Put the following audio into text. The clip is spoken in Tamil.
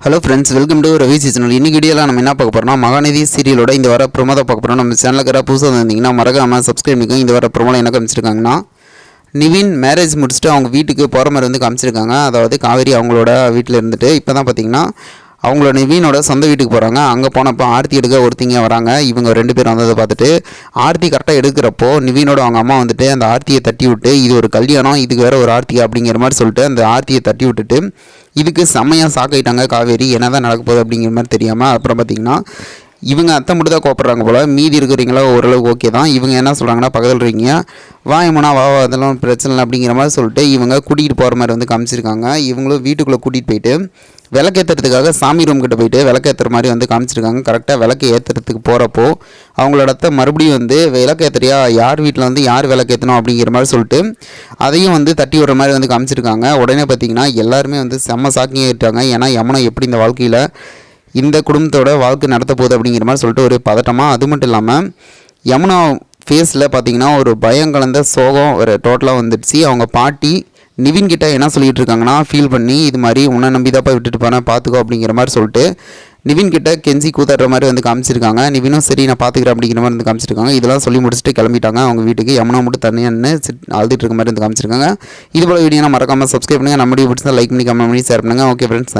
Hello friends welcome to Ravi seasonal இன்னைக்கு வீடியோவில் நம்ம என்ன பார்க்க போகிறோம்னா மகாநிதி சீரியலோட இந்த வர ப்ரொமோ பார்க்க போகிறோம் நம்ம சேனலுக்கு புதுசாக வந்தீங்கன்னா மறக்காமல் சப்ஸ்கிரைப் பண்ணிக்கோங்க. இந்த வர ப்ரொமோவில் என்ன காமிச்சிருக்காங்கன்னா நிவின் மேரேஜ் முடிச்சுட்டு அவங்க வீட்டுக்கு போகிற மாதிரி வந்து காமிச்சிருக்காங்க. அதாவது காவேரி அவங்களோட வீட்டில் இருந்துட்டு இப்போ தான் பார்த்தீங்கன்னா அவங்களோட நிவீனோட சொந்த வீட்டுக்கு போகிறாங்க அங்கே போனப்போ ஆர்த்தி எடுக்க ஒருத்திங்க வராங்க. இவங்க ரெண்டு பேரும் வந்ததை பார்த்துட்டு ஆர்த்தி கரெக்டாக எடுக்கிறப்போ நிவினோட அவங்க அம்மா வந்துட்டு அந்த ஆர்த்தியை தட்டி விட்டு இது ஒரு கல்யாணம் இதுக்கு வேற ஒரு ஆர்த்தி அப்படிங்கிற மாதிரி சொல்லிட்டு அந்த ஆர்த்தியை தட்டி விட்டுட்டு இதுக்கு செம்மையாக சாக்காயிட்டாங்க காவேரி. என்ன தான் நடக்க போகுது அப்படிங்கிற மாதிரி தெரியாமல் அப்புறம் பார்த்தீங்கன்னா இவங்க அத்தை மட்டும் தான் கோப்படுறாங்க போல். மீதி இருக்கிறீங்களா ஓரளவுக்கு ஓகே தான். இவங்க என்ன சொல்கிறாங்கன்னா பக்கத்தில் இருக்கீங்க வா வா வா, அதெல்லாம் பிரச்சனை இல்லை அப்படிங்கிற மாதிரி சொல்லிட்டு இவங்க கூட்டிகிட்டு போகிற மாதிரி வந்து காமிச்சிருக்காங்க. இவங்களும் வீட்டுக்குள்ளே கூட்டிகிட்டு போயிட்டு விளக்கேற்றுறதுக்காக சாமி ரூம் கிட்ட போயிட்டு விளக்கேற்றுற மாதிரி வந்து காமிச்சிருக்காங்க. கரெக்டாக விளக்கு ஏற்றுறதுக்கு போகிறப்போ அவங்களோட அத்தை மறுபடியும் வந்து விளக்கேற்றுறியா யார் வீட்டில் வந்து யார் விளக்கேற்றணும் அப்படிங்கிற மாதிரி சொல்லிட்டு அதையும் வந்து தட்டி விடுற மாதிரி வந்து காமிச்சிருக்காங்க. உடனே பார்த்தீங்கன்னா எல்லாருமே வந்து செம்ம சாக்கியாயிட்டாங்க ஏன்னா யமுனா எப்படி இந்த வாழ்க்கையில் இந்த குடும்பத்தோட வாழ்க்கை நடத்த போகுது அப்படிங்கிற மாதிரி சொல்லிட்டு ஒரு பதட்டமாக அது மட்டும் இல்லாமல் யமுனா ஃபேஸில் பார்த்தீங்கன்னா ஒரு பயம் கலந்த சோகம் ஒரு டோட்டலாக வந்துடுச்சு. அவங்க பாட்டி நிவின் கிட்ட என்ன சொல்லிட்டு இருக்காங்கன்னா ஃபீல் பண்ணி இது மாதிரி உன்னை நம்பி தாப்பா விட்டுட்டு போனேன் பார்த்துக்கோ அப்படிங்கிற மாதிரி சொல்லிட்டு நிவின் கிட்ட கெஞ்சி கூத்தாடுற மாதிரி வந்து காமிச்சிருக்காங்க. நிவினும் சரி நான் பார்த்துக்கிறேன் அப்படிங்கிற மாதிரி வந்து காமிச்சிருக்காங்க. இதெல்லாம் சொல்லி முடிச்சுட்டு கிளம்பிட்டாங்க. அவங்க வீட்டுக்கு யமுனா மட்டும் தனியாக நின்று அழுதுட்டு இருக்க மாதிரி வந்து காமிச்சிருக்காங்க. இது போல வீடியோ மறக்காமல் சப்ஸ்கிரைப் பண்ணுங்கள் நம்ம வீடியோ பிடிச்சா லைக் பண்ணி கமெண்ட் பண்ணி ஷேர் பண்ணுங்கள் ஓகே ஃப்ரெண்ட்ஸ் தேங்க்